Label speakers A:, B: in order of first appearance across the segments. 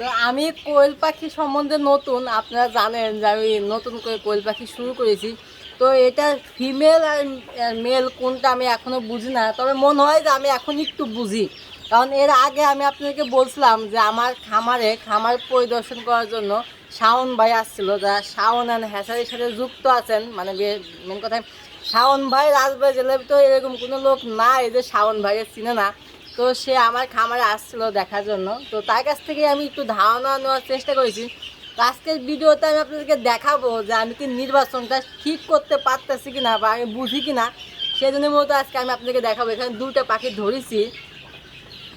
A: তো আমি কোয়েল পাখি সম্বন্ধে নতুন, আপনারা জানেন যে আমি নতুন করে কোয়েল পাখি শুরু করেছি। তো এটা ফিমেল আর মেল কোনটা আমি এখনও বুঝি না, তবে মনে হয় যে আমি এখন একটু বুঝি। কারণ এর আগে আমি আপনাদেরকে বলছিলাম যে আমার খামারে, খামার পরিদর্শন করার জন্য শাওন ভাই আসছিল, যারা শাওন অ্যান্ড হ্যাসারির সাথে যুক্ত আছেন মানে মেন কথা শাওন ভাই রাজবাড়ি জেলার তো এরকম কোনো লোক নাই যে শাওন ভাইয়ের চিনে না। তো সে আমার খামারে আসছিল দেখার জন্য। তো তার কাছ থেকে আমি একটু ধারণা নেওয়ার চেষ্টা করেছি। তো আজকের ভিডিওতে আমি আপনাদেরকে দেখাবো যে আমি কি নির্বাচনটা ঠিক করতে পারতেছি কিনা বা আমি বুঝি কিনা। সেই জন্য আজকে আমি আপনাদেরকে দেখাবো। এখানে দুটো পাখি ধরেছি।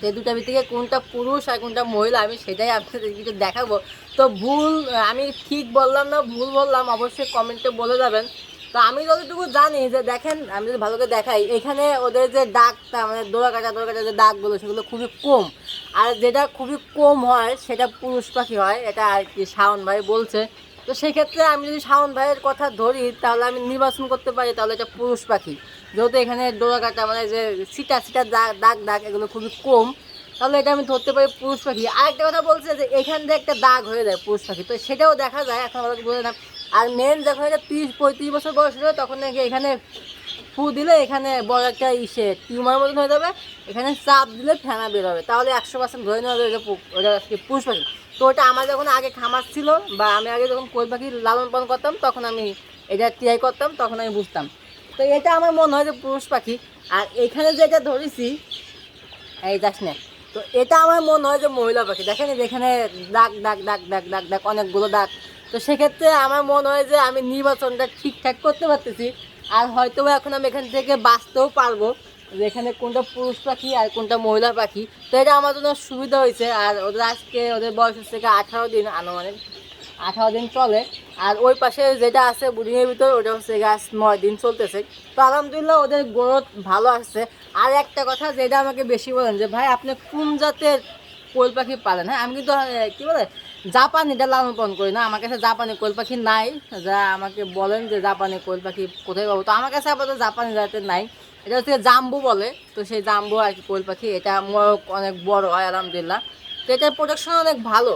A: এই দুটার ভিতরে কোনটা পুরুষ আর কোনটা মহিলা, আমি সেটাই আপনাদের কিছু দেখাবো। তো ভুল, আমি ঠিক বললাম না, ভুল বললাম, অবশ্যই কমেন্টে বলে যাবেন। তো আমি যতটুকু জানি যে দেখেন, আমি যদি ভালো করে দেখাই, এখানে ওদের যে ডাকটা মানে দোড়া কাটা দোড়া কাটা যে ডাকগুলো সেগুলো খুবই কম। আর যেটা খুবই কম হয়, সেটা পুরুষ পাখি হয়, এটা আর কি শাওন ভাই বলছে। তো সেক্ষেত্রে আমি যদি শাওন ভাইয়ের কথা ধরি, তাহলে আমি নির্বাচন করতে পারি, তাহলে এটা পুরুষ পাখি। যেহেতু এখানে ডোরা কাটা মানে যে সিটা সিটা দাগ দাগ দাগ, এগুলো খুবই কম, তাহলে এটা আমি ধরতে পারি পুরুষ পাখি। আরেকটা কথা বলছে যে এখান দিয়ে একটা দাগ হয়ে যায় পুরুষ পাখি। তো সেটাও দেখা যায়, এখন বলে না আর মেন যখন এটা তিরিশ, পঁয়ত্রিশ বছর বয়স হয়ে তখন নাকি এখানে ফু দিলে এখানে বড় একটা ইসে টিউমার মতন হয়ে যাবে। এখানে চাপ দিলে ফেনা বের হবে। তাহলে একশো পার্সেন্ট ধরে নেওয়া যাবে যে ওটা পুরুষ পাখি তো ওটা আমার যখন আগে খামার ছিল বা আমি আগে যখন কোয়েল পাখি লালন পালন করতাম, তখন আমি এটা ট্রাই করতাম, তখন আমি বুঝতাম। তো এটা আমার মনে হয় যে পুরুষ পাখি। আর এখানে যেটা ধরেছি, এই যাস না, তো এটা আমার মনে হয় যে মহিলা পাখি। দেখেন যে এখানে দাগ দাগ দাগ দাগ দাগ দাগ, অনেকগুলো দাগ। তো সেক্ষেত্রে আমার মনে হয় যে আমি নির্বাচনটা ঠিকঠাক করতে পারতেছি। আর হয়তো এখন আমি এখান থেকে বাঁচতেও পারব যে এখানে কোনটা পুরুষ পাখি আর কোনটা মহিলা পাখি। তো এটা আমার জন্য সুবিধা হয়েছে। আর ওদের আজকে ওদের বয়স হচ্ছে আঠারো দিন আনুমানিক। আঠারো দিন চলে। আর ওই পাশে যেটা আছে বুডিংয়ের ভিতর, ওটা হচ্ছে গাছ নয় দিন চলতেছে। তো আলহামদুলিল্লাহ ওদের গ্রোথ ভালো আসছে আর একটা কথা যেটা আমাকে বেশি বলেন যে, ভাই, আপনি কোন জাতের কোয়েল পাখি পালেন হ্যাঁ আমি কিন্তু কি বলে জাপানিটা লালন পালন করি না। আমার কাছে জাপানি কোয়েল পাখি নাই। যা আমাকে বলেন যে জাপানি কোয়েল পাখি কোথায় পাবো। তো আমার কাছে আপাতত জাপানি জাতের নাই। এটা হচ্ছে জাম্বু বলে। তো সেই জাম্বু আর কি কোয়েল পাখি, এটা অনেক বড় হয়, আলহামদুলিল্লাহ। তো এটার প্রোডাকশন অনেক ভালো।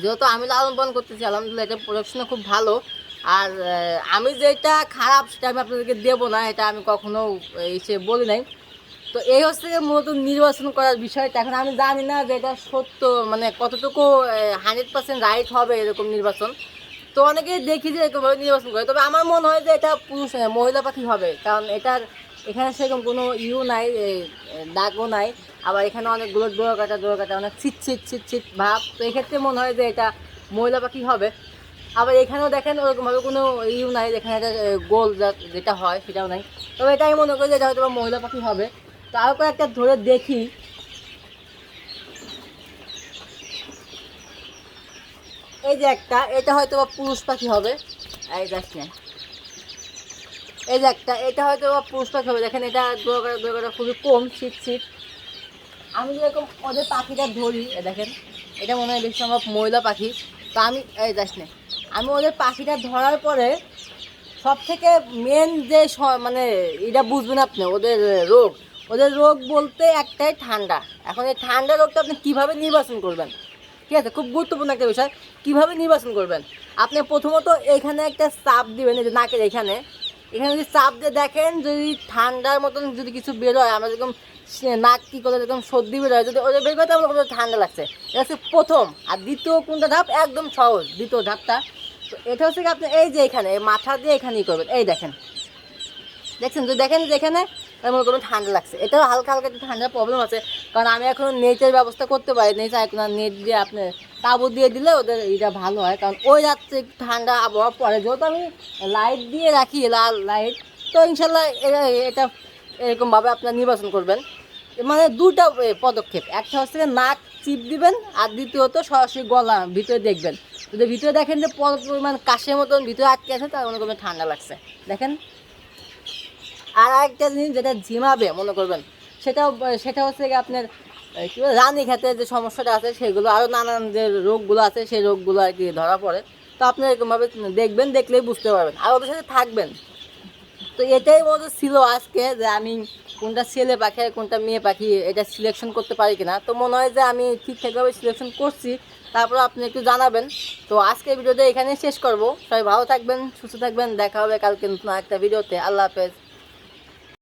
A: যেহেতু আমি লালন পালন করতেছি, আলহামদুলিল্লাহ এটা প্রোডাকশনে খুব ভালো। আর আমি যেটা খারাপ সেটা আমি আপনাদেরকে দেবো না। এটা আমি কখনো এসে বলি নাই। তো এই হচ্ছে মূলত নির্বাচন করার বিষয়টা। এখন আমি জানি না যে এটা সত্য মানে কতটুকু হান্ড্রেড পার্সেন্ট রাইট হবে এরকম নির্বাচন। তো অনেকেই দেখি যে এরকমভাবে নির্বাচন করে। তবে আমার মনে হয় যে এটা পুরুষ মহিলা পাখি হবে। কারণ এটার এখানে সেরকম কোনো ইউ নাই দাগও নাই। আবার এখানে অনেকগুলো দোয়া কাটা দোয়া কাটা অনেক ছিট ছিট ছিট ছিট ভাব। তো এক্ষেত্রে মনে হয় যে এটা মহিলা পাখি হবে। আবার এখানেও দেখেন ওরকমভাবে কোনো ইউ নাই যেখানে এটা এ, গোল যেটা হয় সেটাও নাই। তবে এটাই মনে করি যে এটা হয়তো মহিলা পাখি হবে। তার কয়েকটা ধরে দেখি। এই যে একটা, এটা হয়তো বা পুরুষ পাখি হবে। এই দেখ না এই যে একটা, এটা হয়তো বা পুরুষ পাখি হবে। দেখেন, এটা দোয়াটা দোয়াটা খুবই কম শীত শীত আমি যেরকম ওদের পাখিটা ধরি দেখেন, এটা মনে হয় বেশি সম্ভব মহিলা পাখি। তো আমি, এই যাস না আমি ওদের পাখিটা ধরার পরে সব থেকে মেন যে মানে এটা বুঝবেন আপনি, ওদের রোগ। ওদের রোগ বলতে একটাই ঠান্ডা। এখন এই ঠান্ডা রোগটা আপনি কীভাবে নির্বাচন করবেন? ঠিক আছে, খুব গুরুত্বপূর্ণ একটা বিষয়। কীভাবে নির্বাচন করবেন? আপনি প্রথমত এখানে একটা চাপ দিবেন, এই যে নাকের এখানে। এখানে যদি চাপ দিয়ে দেখেন, যদি ঠান্ডার মতন যদি কিছু বের হয় আমরা যেরকম নাক কী করে যেরকম সর্দি বের হয় যদি ওদের বের করতে আমরা ওদের ঠান্ডা লাগছে। এটা হচ্ছে প্রথম। আর দ্বিতীয় কোনটা ধাপ? একদম সহজ, দ্বিতীয় ধাপটা। তো এটা হচ্ছে কি আপনি এই যে এখানে মাথা দিয়ে এখানেই করবেন। এই দেখেন। দেখছেন? যদি দেখেন যে এখানে মনে করুন ঠান্ডা লাগছে। এটাও হালকা হালকা একটু ঠান্ডার প্রবলেম আছে। কারণ আমি এখন নেটের ব্যবস্থা করতে পারি নেট এখন নেট দিয়ে আপনি তাবু দিয়ে দিলে ওদের এটা ভালো হয়। কারণ ওই রাত্রে ঠান্ডা আবহাওয়া পড়ে। যেহেতু আমি লাইট দিয়ে রাখি, লাল লাইট তো ইনশাল্লাহ এটা এটা এরকমভাবে আপনারা নির্বাচন করবেন। মানে দুটা পদক্ষেপ। একটা হচ্ছে নাক চিপ দিবেন আর দ্বিতীয়ত সরাসরি গলা ভিতরে দেখবেন। যদি ভিতরে দেখেন যে পর- পরিমাণ কাশের মতন ভিতরে আটকে আছে তার মনে করবেন ঠান্ডা লাগছে। দেখেন? আর একটা জিনিস যেটা ঝিমাবে মনে করবেন, সেটাও, সেটা হচ্ছে গিয়ে আপনার কী বলে, রানী খেতে যে সমস্যাটা আছে, সেগুলো আরও নানান যে রোগগুলো আছে, সেই রোগগুলো আর কি ধরা পড়ে। তো আপনি এরকমভাবে দেখবেন, দেখলেই বুঝতে পারবেন। আর ওদের সাথে থাকবেন। তো এটাই মনে ছিল আজকে যে আমি কোনটা ছেলে পাখি আর কোনটা মেয়ে পাখি এটা সিলেকশন করতে পারি কিনা। তো মনে হয় যে আমি ঠিকঠাকভাবে সিলেকশন করছি। তারপর আপনি একটু জানাবেন। তো আজকের ভিডিওটা এখানে শেষ করব। সবাই ভালো থাকবেন, সুস্থ থাকবেন। দেখা হবে কালকে নতুন একটা ভিডিওতে। আল্লাহ হাফেজ।